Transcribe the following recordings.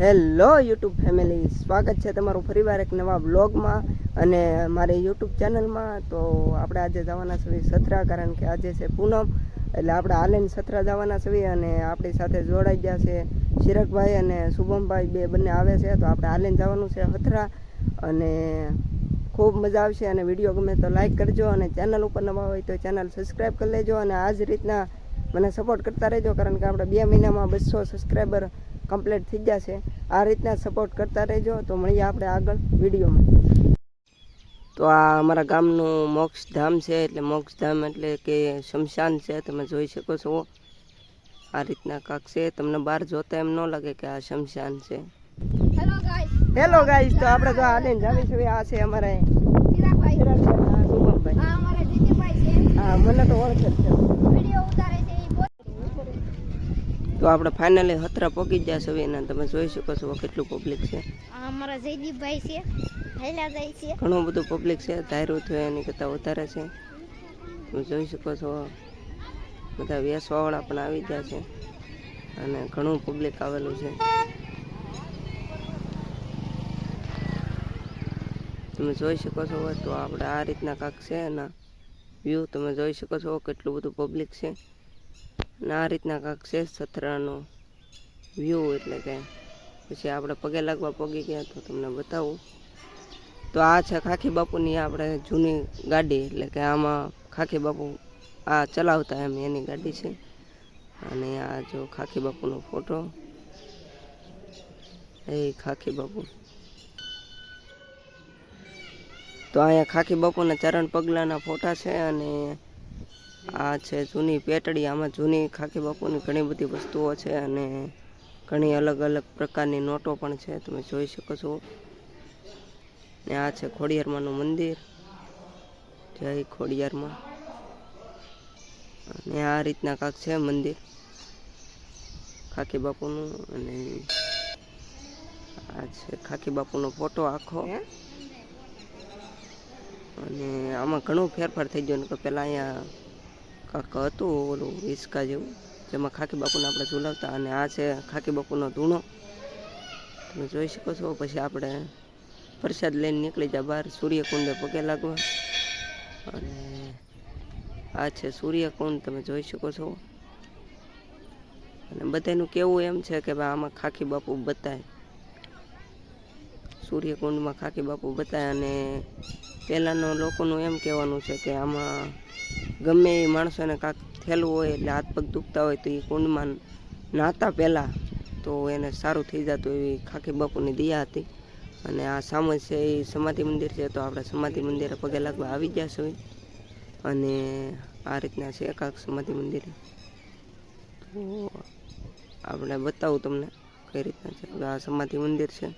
Hello YouTube family, સ્વાગત છે તમારું ફરીવાર એક નવા બ્લોગમાં અને મારી યુટ્યુબ ચેનલમાં. તો આપણે આજે જવાના છીએ સથરા, કારણ કે આજે છે પૂનમ, એટલે આપણે આલેન સથરા જવાના છીએ અને આપણી સાથે જોડાઈ ગયા છે શિરકભાઈ અને શુભમભાઈ, બે બંને આવે છે, તો આપણે આલેન જવાનું છે સથરા અને ખૂબ મજા આવશે અને વીડિયો ગમે તો લાઈક કરજો અને ચેનલ ઉપર નવા હોય તો ચેનલ સબસ્ક્રાઈબ કરી લેજો અને આ જ રીતના મને સપોર્ટ કરતા રહેજો, કારણ કે આપણે બે મહિનામાં બસો સબસ્ક્રાઈબર કમ્પ્લીટ થઈ જશે. આ રીતના સપોર્ટ કરતા રહેજો. તો મળીએ આપણે આગળ વિડીયોમાં. તો આ અમારા ગામનું મોક્ષધામ છે એટલે મોક્ષધામ એટલે કે શમશાન છે. તમે જોઈ શકો છો. આ રીતના કાંક છે. તમને બહાર જોતા એમ ન લાગે કે આ શમશાન છે. હેલો ગાઈસ તો આપણે જો આને જાવી છે આ છે અમારે ચિરાગભાઈ ચિરાગભાઈ, આ શુભમભાઈ આ અમારા જીતીભાઈ છે. હા મને તો ઓળખે છે. વિડિયો ઉતારે છે. તો આપણે ફાઇનલી હતરા પહોંચી ગયા છે એના તમે જોઈ શકો છો કેટલું પબ્લિક છે. અમારા જયદીપભાઈ છે હેલા જાય છે. ઘણું બધું પબ્લિક છે ધાર્યું થયું એની કરતાં વધારે છે. તમે જોઈ શકો છો બધા વેસવાવાળા પણ આવી ગયા છે અને ઘણું પબ્લિક આવેલું છે. તમે જોઈ શકો છો તો આપણે આ રીતના કાંક છે એના વ્યૂ તમે જોઈ શકો છો કેટલું બધું પબ્લિક છે. આ રીતના કાંક છે સથરાનો વ્યૂ એટલે કે પછી આપણે પગે લાગવા પગી ગયા તો તમને બતાવું. તો આ છે ખાખી બાપુની આપણે જૂની ગાડી એટલે કે આમાં ખાખી બાપુ આ ચલાવતા એમ એની ગાડી છે. અને આ જો ખાખી બાપુનો ફોટો. એ ખાખી બાપુ. તો અહીંયા ખાખી બાપુના ચરણ પગલાના ફોટા છે અને આ છે જૂની પેટડી, આમાં જૂની ખાખી બાપુની ઘણી બધી વસ્તુઓ છે અને ઘણી અલગ અલગ પ્રકારની નોટો પણ છે, તમે જોઈ શકો છો. ને આ છે ખોડિયારમાંનું મંદિર. જય ખોડિયારમાં. અને આ રીતના કાંક છે મંદિર. ખાકી બાપુનું અને આ છે ખાકી બાપુનો ફોટો આખો. અને આમાં ઘણો ફેરફાર થઈ ગયો કે પહેલાં અહીંયા કાંક હતું, ઓલું હિંચકા જેવું, જેમાં ખાકી બાપુને આપણે ઝુલાવતા અને આ છે ખાકી બાપુનો ધૂણો. તમે જોઈ શકો છો, પછી આપણે પ્રસાદ લઈને નીકળી જાય બહાર સૂર્યકુંડે પગે લાગવા. અને આ છે સૂર્યકુંડ, તમે જોઈ શકો છો. અને બધાનું કેવું એમ છે કે ભાઈ આમાં ખાખી બાપુ બતાય. સૂર્યકુંડમાં ખાખી બાપુ બતાવ્યા અને પહેલાંનો લોકોનું એમ કહેવાનું છે કે આમાં ગમે એ માણસોને કાંક થયેલું હોય એટલે હાથ પગ દુખતા હોય તો એ કુંડમાં નાતા પહેલાં તો એને સારું થઈ જતું એવી ખાખી બાપુની દયા હતી. અને આ સામે છે એ સમાધિ મંદિર છે તો આપણે સમાધિ મંદિરે પગે લાગવા આવી ગયા છીએ અને આ રીતના છે કાંક સમાધિ મંદિરે. તો આપણે બતાવું તમને કઈ રીતના છે. આ સમાધિ મંદિર છે.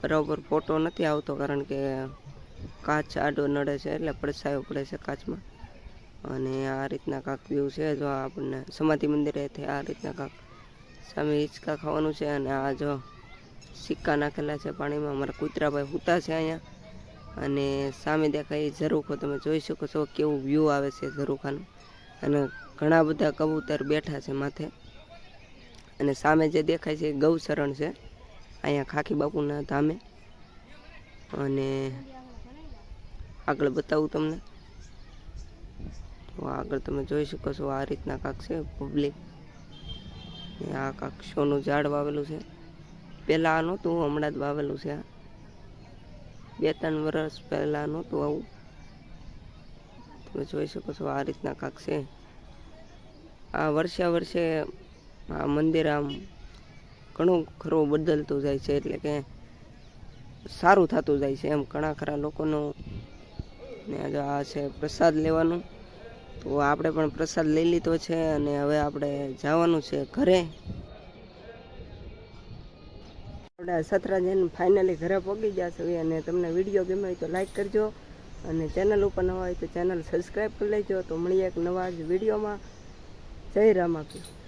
બરાબર ફોટો નથી આવતો કારણ કે કાચ આડો નડે છે એટલે પડછાયો પડે છે કાચમાં. અને આ રીતના કાંક વ્યૂ છે જો આપણને સમાધિ મંદિરેથી આ રીતના કાંક સામે હિંચકા ખાવાનું છે અને આ જો સિક્કા નાખેલા છે પાણીમાં. અમારા કૂતરાભાઈ સૂતા છે અહીંયા અને સામે દેખાય એ ઝરૂખો તમે જોઈ શકો છો કેવું વ્યૂ આવે છે ઝરૂખાનું. અને ઘણા બધા કબૂતર બેઠા છે માથે. અને સામે જે દેખાય છે એ ગૌશરણ છે. અહીંયા ખાખી બાપુના ધામે. અને આગળ બતાવું તમને. તો આગળ તમે જોઈ શકો છો આ રીતના કાંક છે પબ્લિક આ કાંક શોનું ઝાડ વાવેલું છે. પહેલાં આ નહોતું, હમણાં જ વાવેલું છે આ. બે ત્રણ વર્ષ પહેલાં નહોતું આવું. તમે જોઈ શકો છો આ રીતના કાંક છે. આ વર્ષે વર્ષે આ મંદિર આમ ઘણું ખરું બદલતું જાય છે એટલે કે સારું થતું જાય છે એમ ઘણા ખરા લોકોનું ને જો આ છે પ્રસાદ લેવાનું. તો આપણે પણ પ્રસાદ લઈ લીધો છે અને હવે આપણે જવાનું છે ઘરે. આપણે સતરા જઈને ફાઇનલી ઘરે પહોંચી ગયા છે અને તમને વીડિયો ગમે હોય તો લાઈક કરજો અને ચેનલ ઉપર નવા હોય તો ચેનલ સબસ્ક્રાઈબ કરી લેજો. તો મળીએ એક નવા જ વિડીયોમાં. જય રામાપી